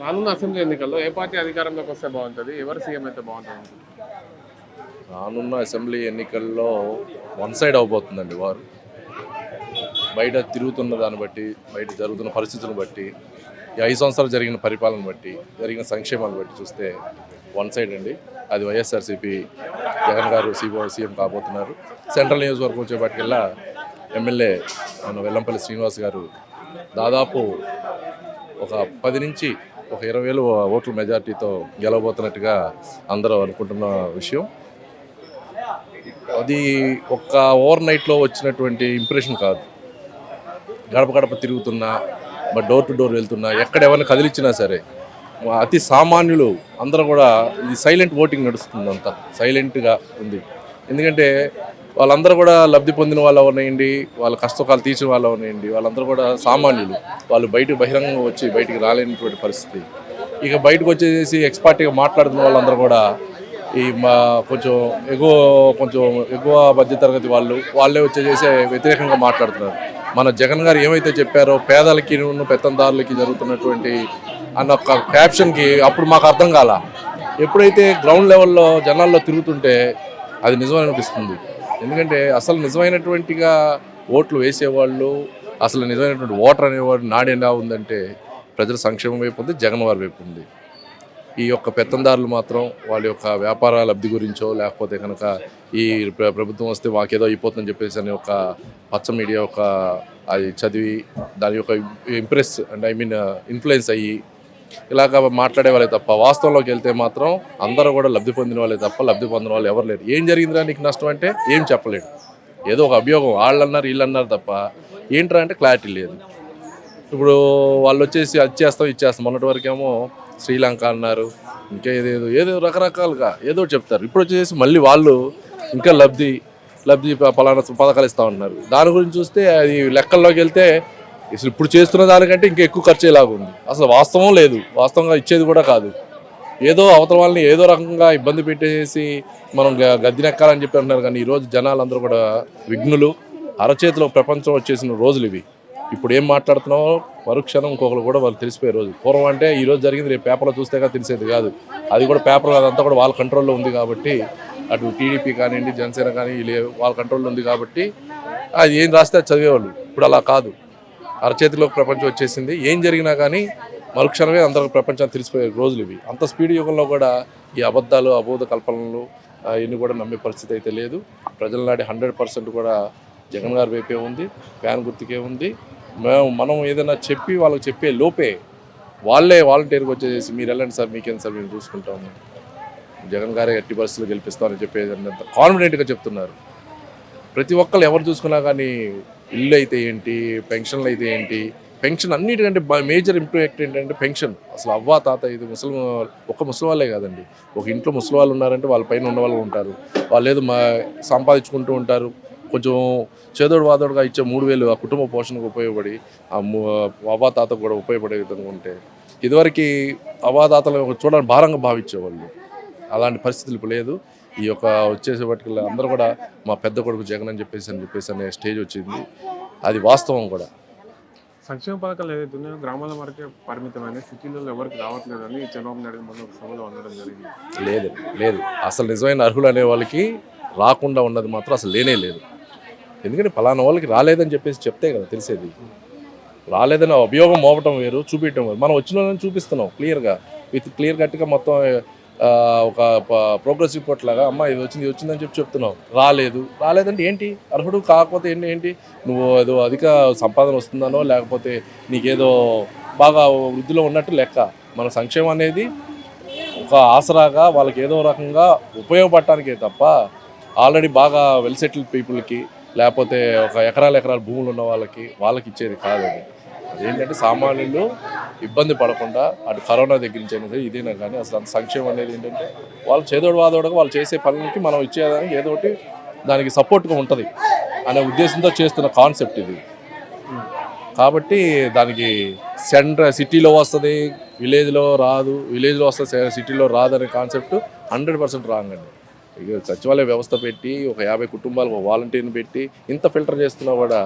రానున్న అసెంబ్లీ ఎన్నికల్లో ఏ పార్టీ అధికారంలోకి వస్తే బాగుంటుంది? ఎవరు సీఎం అయితే బాగుంటుంది? రానున్న అసెంబ్లీ ఎన్నికల్లో వన్ సైడ్ అవబోతుందండి వారు. బయట తిరుగుతున్న దాన్ని బట్టి బయట జరుగుతున్న పరిస్థితులను బట్టి ఈ ఐదు సంవత్సరాలు జరిగిన పరిపాలన బట్టి జరిగిన సంక్షేమాన్ని బట్టి చూస్తే వన్ సైడ్ అండి. అది వైఎస్ఆర్సీపీ జగన్ గారు సీఓ సీఎం కాబోతున్నారు. సెంట్రల్ నియోజకవర్గం వచ్చేపాటికల్లా ఎమ్మెల్యే మన వెల్లంపల్లి శ్రీనివాస్ గారు దాదాపు ఒక పది నుంచి ఒక ఇరవై వేలు ఓట్ల మెజార్టీతో గెలవబోతున్నట్టుగా అందరూ అనుకుంటున్న విషయం. అది ఒక్క ఓవర్ నైట్లో వచ్చినటువంటి ఇంప్రెషన్ కాదు. గడప గడప తిరుగుతున్నా మరి డోర్ టు డోర్ వెళ్తున్నా ఎక్కడ ఎవరిని కదిలిచ్చినా సరే అతి సామాన్యులు అందరూ కూడా ఇది సైలెంట్ ఓటింగ్ నడుస్తుంది అంతా సైలెంట్గా ఉంది. ఎందుకంటే వాళ్ళందరూ కూడా లబ్ధి పొందిన వాళ్ళు ఉన్నాయండి వాళ్ళ కష్టకాలు తీసిన వాళ్ళు ఉన్నాయండి వాళ్ళందరూ కూడా సామాన్యులు. వాళ్ళు బయటకు బహిరంగంగా వచ్చి బయటికి రాలేనటువంటి పరిస్థితి. ఇక బయటకు వచ్చేసి ఎక్స్పర్ట్గా మాట్లాడుతున్న వాళ్ళందరూ కూడా ఈ మా కొంచెం ఎగువ కొంచెం ఎగువ మధ్యతరగతి వాళ్ళు వాళ్ళే వచ్చేసేసి వ్యతిరేకంగా మాట్లాడుతున్నారు. మన జగన్ గారు ఏమైతే చెప్పారో పేదలకి పెత్తందారులకి జరుగుతున్నటువంటి అన్న ఒక క్యాప్షన్కి అప్పుడు మాకు అర్థం కాల. ఎప్పుడైతే గ్రౌండ్ లెవెల్లో జనాల్లో తిరుగుతుంటే అది నిజమని అనిపిస్తుంది. ఎందుకంటే అసలు నిజమైనటువంటిగా ఓట్లు వేసేవాళ్ళు అసలు నిజమైనటువంటి ఓటర్ అనేవాడు నాడు ఎలా ఉందంటే ప్రజల సంక్షేమం వైపు ఉంది జగన్ వారి వైపు ఉంది. ఈ యొక్క పెత్తందారులు మాత్రం వాళ్ళ యొక్క వ్యాపార లబ్ధి గురించో లేకపోతే కనుక ఈ ప్రభుత్వం వస్తే మాకేదో అయిపోతుందని చెప్పేసి అని ఒక పచ్చ మీడియా ఒక అది చదివి దాని యొక్క ఇంప్రెస్ అంటే ఐ మీన్ ఇన్ఫ్లుయెన్స్ అయ్యి ఇలాగ మాట్లాడే వాళ్ళే తప్ప వాస్తవంలోకి వెళ్తే మాత్రం అందరూ కూడా లబ్ధి పొందిన వాళ్ళే తప్ప లబ్ధి పొందిన వాళ్ళు ఎవరు లేరు. ఏం జరిగిందిరా నీకు నష్టం అంటే ఏం చెప్పలేడు. ఏదో ఒక అభియోగం వాళ్ళు అన్నారు తప్ప ఏంట్రా అంటే క్లారిటీ లేదు. ఇప్పుడు వాళ్ళు వచ్చేసి అది చేస్తాం ఇచ్చేస్తాం మొన్నటి వరకేమో శ్రీలంక అన్నారు ఇంకా ఏదేదో ఏదో రకరకాలుగా ఏదో ఒకటి చెప్తారు. ఇప్పుడు వచ్చేసి మళ్ళీ వాళ్ళు ఇంకా లబ్ధి లబ్ధి ప- పలానా పథకాలు ఇస్తా ఉన్నారు. దాని గురించి చూస్తే అది లెక్కల్లోకి వెళ్తే అసలు ఇప్పుడు చేస్తున్న దానికంటే ఇంకా ఎక్కువ ఖర్చు ఇలాగ ఉంది. అసలు వాస్తవం లేదు. వాస్తవంగా ఇచ్చేది కూడా కాదు. ఏదో అవతల వాళ్ళని ఏదో రకంగా ఇబ్బంది పెట్టేసి మనం గద్దెనెక్కాలని చెప్పి అంటున్నారు కానీ ఈరోజు జనాలందరూ కూడా విఘ్నులు. అరచేతిలో ప్రపంచం వచ్చేసిన రోజులు ఇవి. ఇప్పుడు ఏం మాట్లాడుతున్నామో మరుక్షణం ఇంకొకరు కూడా వాళ్ళు తెలిసిపోయే రోజు. పూర్వం అంటే ఈరోజు జరిగింది రేపు పేపర్లో చూస్తేగా తెలిసేది కాదు. అది కూడా పేపర్ అదంతా కూడా వాళ్ళ కంట్రోల్లో ఉంది కాబట్టి అటు టీడీపీ కానివ్వండి జనసేన కానీ వాళ్ళ కంట్రోల్లో ఉంది కాబట్టి అది ఏం రాస్తే చదివేవాళ్ళు. ఇప్పుడు అలా కాదు. అరచేతిలోకి ప్రపంచం వచ్చేసింది. ఏం జరిగినా కానీ మరుక్షణమే అందరూ ప్రపంచాన్ని తెలిసిపోయే రోజులు ఇవి. అంత స్పీడ్ యుగంలో కూడా ఈ అబద్ధాలు అబోధ కల్పనలు ఇన్ని కూడా నమ్మే పరిస్థితి అయితే లేదు. ప్రజల నాటి హండ్రెడ్ పర్సెంట్ కూడా జగన్ గారి వైపే ఉంది ఫ్యాన్ గుర్తుకే ఉంది. మేము మనం ఏదైనా చెప్పి వాళ్ళకి చెప్పే లోపే వాళ్ళే వాలంటీర్కి వచ్చేసి మీరు వెళ్ళండి సార్ మీకేం సార్ మేము చూసుకుంటాము. జగన్ గారే ఎట్టి పరిస్థితులు గెలిపిస్తామని చెప్పేది అంత కాన్ఫిడెంట్గా చెప్తున్నారు. ప్రతి ఒక్కళ్ళు ఎవరు చూసుకున్నా కానీ ఇల్లు అయితే ఏంటి పెన్షన్లు అయితే ఏంటి పెన్షన్ అన్నిటికంటే మేజర్ ఇంపాక్ట్ ఏంటంటే పెన్షన్. అసలు అవ్వ తాత ఇది ముసలి ఒక ముసలి వాళ్ళే కాదండి. ఒక ఇంట్లో ముసలి వాళ్ళు ఉన్నారంటే వాళ్ళ పైన ఉన్నవాళ్ళు ఉంటారు. వాళ్ళు ఏదో మా సంపాదించుకుంటూ ఉంటారు. కొంచెం చేదోడు వాదోడుగా ఇచ్చే మూడు వేలు ఆ కుటుంబ పోషణకు ఉపయోగపడి ఆ అవ్వ తాతకు కూడా ఉపయోగపడే విధంగా ఉంటే ఇదివరకు అవ్వాతాతలు చూడడానికి భారంగా భావించేవాళ్ళు. అలాంటి పరిస్థితులు ఇప్పుడు లేదు. ఈ యొక్క వచ్చేసేపటికి అందరూ కూడా మా పెద్ద కొడుకు జగన్ అని చెప్పేసి అని చెప్పేసి అనే స్టేజ్ వచ్చింది. అది వాస్తవం కూడా. సంక్షేమ పథకాలు ఏదైతే ఉన్నాయో గ్రామాల వరకే పరిమితమైన సిటీలలో ఎవరికి రావట్లేదని చంద్రబాబు నాయుడు మొన్న సభలో అనడం జరిగింది. లేదు లేదు. అసలు నిజమైన అర్హులు అనే వాళ్ళకి రాకుండా ఉన్నది మాత్రం అసలు లేనే లేదు. ఎందుకంటే పలానా వాళ్ళకి రాలేదని చెప్పేసి చెప్తే కదా తెలిసేది. రాలేదని అభియోగం మోపటం వేరు చూపించడం వేరు. మనం వచ్చిన వాళ్ళని చూపిస్తున్నాం క్లియర్గా. విత్ క్లియర్ కట్గా మొత్తం ఒక ప్రోగ్రెస్ రిపోర్ట్ లాగా అమ్మ ఇది వచ్చింది ఇది వచ్చిందని చెప్పి చెప్తున్నావు. రాలేదు. రాలేదంటే ఏంటి? అర్హుడు కాకపోతే ఏంటి ఏంటి? నువ్వు ఏదో అధిక సంపాదన వస్తుందనో లేకపోతే నీకేదో బాగా వృద్ధిలో ఉన్నట్టు లెక్క. మన సంక్షేమం అనేది ఒక ఆసరాగా వాళ్ళకి ఏదో రకంగా ఉపయోగపడటానికే తప్ప ఆల్రెడీ బాగా వెల్ సెటిల్డ్ పీపుల్కి లేకపోతే ఒక ఎకరాల ఎకరాల భూములు ఉన్న వాళ్ళకి వాళ్ళకి ఇచ్చేది కాదు అది. ఏంటంటే సామాన్యులు ఇబ్బంది పడకుండా అటు కరోనా దగ్గర నుంచి అయినా సరే ఇదేనా కానీ అసలు అంత సంక్షేమం అనేది ఏంటంటే వాళ్ళు చేదోడు వాదోడగా వాళ్ళు చేసే పనులకి మనం ఇచ్చేదానికి ఏదో ఒకటి దానికి సపోర్ట్గా ఉంటుంది అనే ఉద్దేశంతో చేస్తున్న కాన్సెప్ట్ ఇది. కాబట్టి దానికి సెంటర్ సిటీలో వస్తుంది విలేజ్లో రాదు విలేజ్లో వస్తుంది సిటీలో రాదు అనే కాన్సెప్ట్ హండ్రెడ్ పర్సెంట్ రాంగ్ అండి. ఇక సచివాలయ వ్యవస్థ పెట్టి ఒక యాభై కుటుంబాలు ఒక వాలంటీర్ని పెట్టి ఇంత ఫిల్టర్ చేస్తున్నా కూడా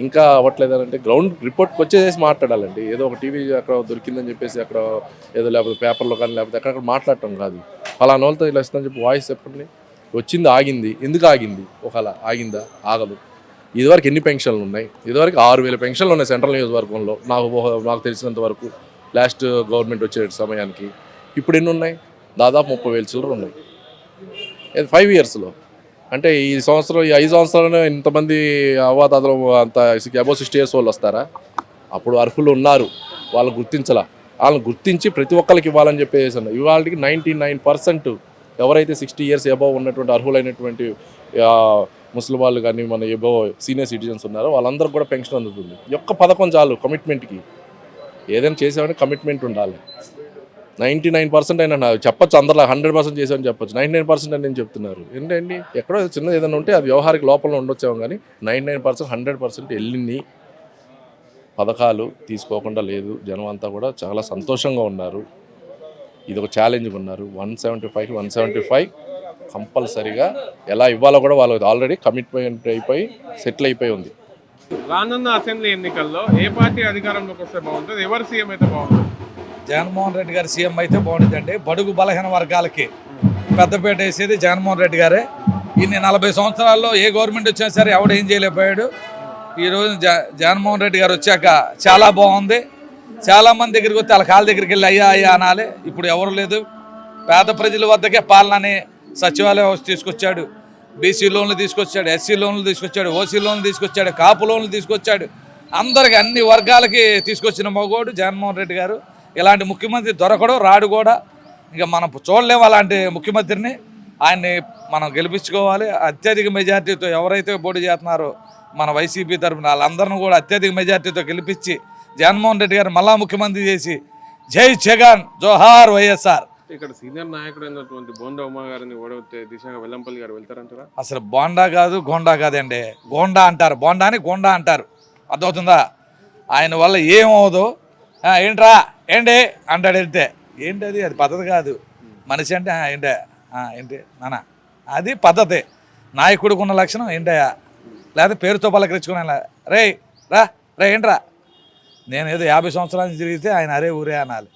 ఇంకా అవ్వట్లేదు అంటే గ్రౌండ్ రిపోర్ట్కి వచ్చేసేసి మాట్లాడాలండి. ఏదో ఒక టీవీ అక్కడ దొరికిందని చెప్పేసి అక్కడ ఏదో లేకపోతే పేపర్లో కానీ లేకపోతే అక్కడ మాట్లాడటం కాదు. ఫలానా వాళ్ళతో ఇలా ఇస్తుందని చెప్పి వాయిస్ చెప్పండి. వచ్చింది ఆగింది. ఎందుకు ఆగింది? ఒకలా ఆగిందా? ఆగదు. ఇదివరకు ఎన్ని పెన్షన్లు ఉన్నాయి? ఇదివరకు ఆరు వేల పెన్షన్లు ఉన్నాయి సెంట్రల్ నియోజకవర్గంలో. నాకు నాకు తెలిసినంత వరకు లాస్ట్ గవర్నమెంట్ వచ్చే సమయానికి. ఇప్పుడు ఎన్ని ఉన్నాయి? దాదాపు ముప్పై వేల చిల్లర ఉన్నాయి. ఫైవ్ ఇయర్స్లో అంటే ఈ సంవత్సరం ఈ ఐదు సంవత్సరాలు ఇంతమంది అవ్వాతాతలు అంత అబౌ సిక్స్టీ ఇయర్స్ వాళ్ళు వస్తారా? అప్పుడు అర్హులు ఉన్నారు. వాళ్ళు గుర్తించలా. వాళ్ళని గుర్తించి ప్రతి ఒక్కరికి ఇవ్వాలని చెప్పేసి అన్నారు ఇవాళకి నైంటీ నైన్ పర్సెంట్ ఎవరైతే సిక్స్టీ ఇయర్స్ అబౌవ్ ఉన్నటువంటి అర్హులైనటువంటి ముసలి వాళ్ళు కానీ మన ఎబో సీనియర్ సిటిజన్స్ ఉన్నారో వాళ్ళందరూ కూడా పెన్షన్ అందుతుంది. ఒక్క పథకం చాలు కమిట్మెంట్కి ఏదైనా చేసామని కమిట్మెంట్ ఉండాలి. నైంటీ నైన్ పర్సెంట్ అయినా నాకు చెప్పొచ్చు అందరిలో హండ్రెడ్ పర్సెంట్ చేసామని చెప్పచ్చు. నైన్ నైన్ పర్సెంట్ అని నేను చెప్తున్నారు. ఏంటండి ఎక్కడో చిన్న ఏదైనా ఉంటే అది వ్యవహారిక లోపల ఉండొచ్చేమో కానీ nine nine percent hundred percent వెళ్ళింది పథకాలు తీసుకోకుండా లేదు. జనం అంతా కూడా చాలా సంతోషంగా ఉన్నారు. ఇది ఒక ఛాలెంజ్ ఉన్నారు. One seventy five one seventy five కంపల్సరీగా ఎలా ఇవ్వాలో కూడా వాళ్ళు ఆల్రెడీ కమిట్మెంట్ అయిపోయి సెటిల్ అయిపోయి ఉంది. రానున్న అసెంబ్లీ ఎన్నికల్లో ఏ పార్టీ అధికారంలోకి వస్తే బాగుంటుంది? ఎవరు సీఎం అయితే బాగుంటుంది? జగన్మోహన్ రెడ్డి గారు సీఎం అయితే బాగుంటుందండి. బడుగు బలహీన వర్గాలకి పెద్దపేట వేసేది జగన్మోహన్ రెడ్డి గారే. ఇన్ని నలభై సంవత్సరాల్లో ఏ గవర్నమెంట్ వచ్చినా సరే ఎవడు ఏం చేయలేకపోయాడు. ఈరోజు జ జగన్మోహన్ రెడ్డి గారు వచ్చాక చాలా బాగుంది. చాలామంది దగ్గరికి వస్తే వాళ్ళ కాళ్ళ దగ్గరికి వెళ్ళి అయ్యా అయ్యా అనాలి. ఇప్పుడు ఎవరు లేదు. పేద ప్రజల వద్దకే పాలనని సచివాలయ వ్యవస్థ తీసుకొచ్చాడు. బీసీ లోన్లు తీసుకొచ్చాడు ఎస్సీ లోన్లు తీసుకొచ్చాడు ఓసీ లోన్లు తీసుకొచ్చాడు కాపు లోన్లు తీసుకొచ్చాడు. అందరికి అన్ని వర్గాలకి తీసుకొచ్చిన మగోడు జగన్మోహన్ రెడ్డి గారు. ఇలాంటి ముఖ్యమంత్రి దొరకడు రాడు కూడా. ఇంకా మనం చూడలేము అలాంటి ముఖ్యమంత్రిని. ఆయన్ని మనం గెలిపించుకోవాలి. అత్యధిక మెజార్టీతో ఎవరైతే పోటీ చేస్తున్నారో మన వైసీపీ తరఫున వాళ్ళందరిని కూడా అత్యధిక మెజార్టీతో గెలిపించి జగన్మోహన్ రెడ్డి గారు మళ్ళా ముఖ్యమంత్రి చేసి జై జగన్ జోహార్ వైఎస్ఆర్. ఇక్కడ సీనియర్ నాయకుడు అయినటువంటి బోండా ఉమా గారిని ఓడవతే దిశగా వెల్లంపల్లి గారు వెళ్తారంటారా? అసలు బోండా కాదు గోండా కాదండి. గోండా అంటారు. బోండాని గోండా అంటారు. అర్థమవుతుందా? ఆయన వల్ల ఏమవుదు "ఆ, ఏంట్రా? ఏంటి? అంటాడు వెళ్తే. ఏంటి అది అది పద్ధతి కాదు. మనిషి అంటే "ఆ, ఏంటే? "ఆ, ఏంటి? నాన్న అది పద్ధతి. నాయకుడికి ఉన్న లక్షణం ఏంటయ్యా? లేదా పేరుతో పలకరించుకునే రే రా రే ఏంట్రా? నేను ఏదో యాభై సంవత్సరాల నుంచి తిరిగితే ఆయన అరే ఊరే అనాలి.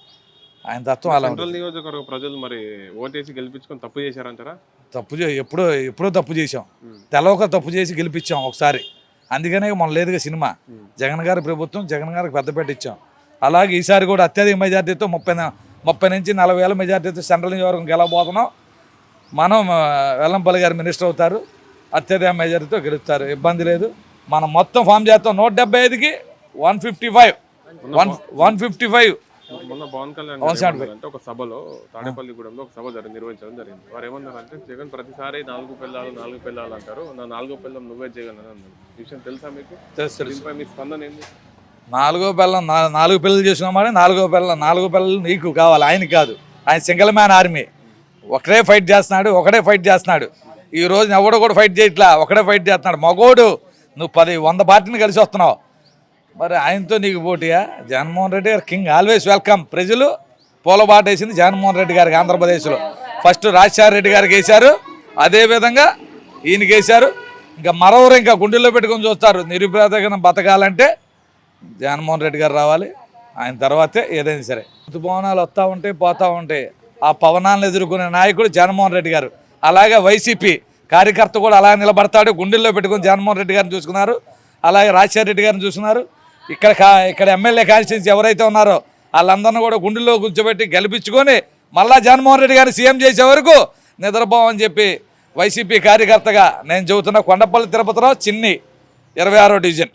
ఆయన తత్వం అలా సెంట్రల్ నియోజకవర్గ ప్రజలు మరి ఓటేసి గెలిపించుకొని తప్పు చేశారంటారా? తప్పు ఎప్పుడో ఎప్పుడో తప్పు చేసాం తెలవక తప్పు చేసి గెలిపించాం ఒకసారి. అందుకనే మన లేదుగా సినిమా. జగన్ గారి ప్రభుత్వం జగన్ గారికి పెద్దపేట ఇచ్చాం అలాగే ఈసారి కూడా అత్యధిక మెజార్టీతో ముప్పై ముప్పై నుంచి నలభై వేల మెజార్టీతో సెంట్రల్ నియోజకవర్గం గెలవబోతున్నాం. మనం వెల్లంపల్లి గారు మినిస్టర్ అవుతారు. అత్యధిక మెజార్టీతో గెలుస్తారు. ఇబ్బంది లేదు. మనం మొత్తం ఫామ్ చేస్తాం. నూట డెబ్బై ఐదుకి one fifty five. One one fifty five. మొన్న పవన్ కళ్యాణ్ ఒక సభలో తాడేపల్లిగూడెంలో ఒక సభ నిర్వహించడం జరిగింది. వారు ఏమన్నారంటే జగన్ ప్రతిసారి నాలుగు పిల్లలు నాలుగు పిల్లలు అంటారు. నా నాలుగో పిల్లం నువ్వే జగన్ అని అన్నారు. ఈ విషయం తెలుసా మీకు? దీనిపై మీ స్పందన ఏంది? నాలుగో పిల్లలు నాలుగు పిల్లలు చేసినామని నాలుగో పిల్ల నాలుగో పిల్లలు నీకు కావాలి ఆయనకి కాదు. ఆయన సింగిల్ మ్యాన్ ఆర్మీ. ఒకడే ఫైట్ చేస్తున్నాడు ఒకడే ఫైట్ చేస్తున్నాడు. ఈ రోజు ఎవడో కూడా ఫైట్ చేయట్లా ఒకడే ఫైట్ చేస్తున్నాడు. మగోడు నువ్వు పది వంద పార్టీని కలిసి వస్తున్నావు. మరి ఆయనతో నీకు పోటీయా? జగన్మోహన్ రెడ్డి గారు కింగ్ ఆల్వేస్ వెల్కమ్ ప్రజలు పూలబాట వేసింది జగన్మోహన్ రెడ్డి గారికి ఆంధ్రప్రదేశ్లో. ఫస్ట్ రాజశేఖర రెడ్డి గారికి వేశారు. అదేవిధంగా ఈయనకి వేశారు. ఇంకా మరొకరు ఇంకా గుండెల్లో పెట్టుకొని చూస్తారు. నిరుపేదగా బతకాలంటే జగన్మోహన్ రెడ్డి గారు రావాలి. ఆయన తర్వాతే ఏదైనా సరే. ఋతుభవనాలు వస్తూ ఉంటాయి పోతూ ఉంటాయి. ఆ పవనాలను ఎదుర్కొనే నాయకుడు జగన్మోహన్ రెడ్డి గారు. అలాగే వైసీపీ కార్యకర్త కూడా అలా నిలబడతాడు. గుండెల్లో పెట్టుకుని జగన్మోహన్ రెడ్డి గారిని చూసుకున్నారు. అలాగే రాజశేఖర రెడ్డి గారిని చూసుకున్నారు. ఇక్కడ కా ఇక్కడ ఎమ్మెల్యే కాన్స్టిట్యూన్సీ ఎవరైతే ఉన్నారో వాళ్ళందరినీ కూడా గుండెల్లో కూర్చోబెట్టి గెలిపించుకొని మళ్ళా జగన్మోహన్ రెడ్డి గారిని సీఎం చేసే వరకు నిద్రపోవని చెప్పి వైసీపీ కార్యకర్తగా నేను చెబుతున్న కొండపల్లి తిరుపతిరావు చిన్ని ఇరవై ఆరో డివిజన్.